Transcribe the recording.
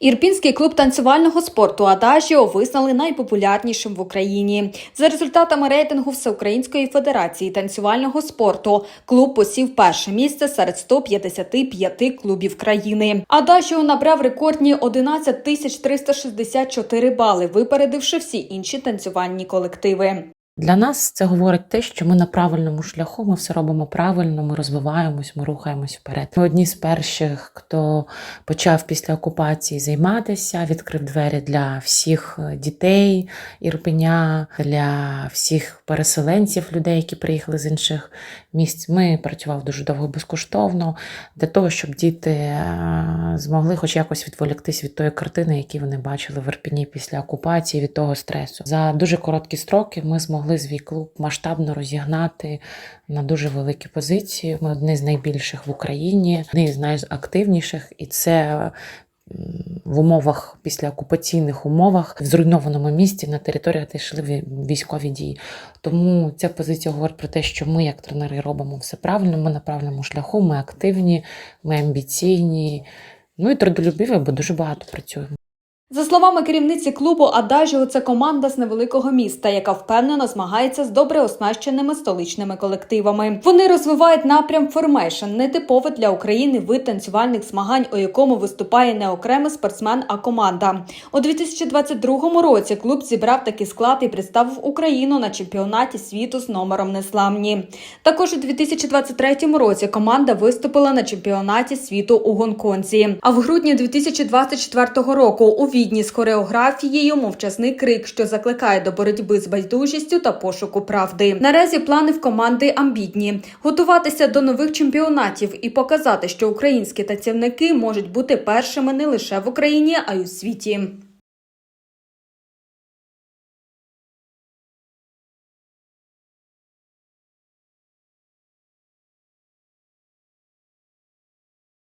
Ірпінський клуб танцювального спорту Адажіо визнали найпопулярнішим в Україні. За результатами рейтингу Всеукраїнської федерації танцювального спорту клуб посів перше місце серед 155 клубів країни. Адажіо набрав рекордні 11 тисяч 364 бали, випередивши всі інші танцювальні колективи. Для нас це говорить те, що ми на правильному шляху, ми все робимо правильно, ми розвиваємось, ми рухаємось вперед. Ми одні з перших, хто почав після окупації займатися, відкрив двері для всіх е, дітей Ірпеня, для всіх переселенців, людей, які приїхали з інших місць. Ми працювали дуже довго безкоштовно для того, щоб діти е, змогли хоч якось відволіктись від тої картини, які вони бачили в Ірпені після окупації, від того стресу. За дуже короткі строки ми змогли свій клуб масштабно розігнати на дуже великі позиції. Ми одні з найбільших в Україні, одні з найактивніших, і це в умовах після окупаційних умовах в зруйнованому місті на територіях, де йшли військові дії. Тому ця позиція говорить про те, що ми, як тренери, робимо все правильно. Ми на правильному шляху, ми активні, ми амбіційні. Ну і трудолюбиві, бо дуже багато працюємо. За словами керівниці клубу, Адажіо це команда з невеликого міста, яка впевнено змагається з добре оснащеними столичними колективами. Вони розвивають напрям формейшн, нетипове для України вид танцювальних змагань, у якому виступає не окремий спортсмен, а команда. У 2022 році клуб зібрав такий склад і представив Україну на чемпіонаті світу з номером Несламні. Також у 2023 році команда виступила на чемпіонаті світу у Гонконзі. А в грудні 2024 року у Відні з хореографією мовчазний крик, що закликає до боротьби з байдужістю та пошуку правди. Наразі плани в команди амбітні готуватися до нових чемпіонатів і показати, що українські танцівники можуть бути першими не лише в Україні, а й у світі.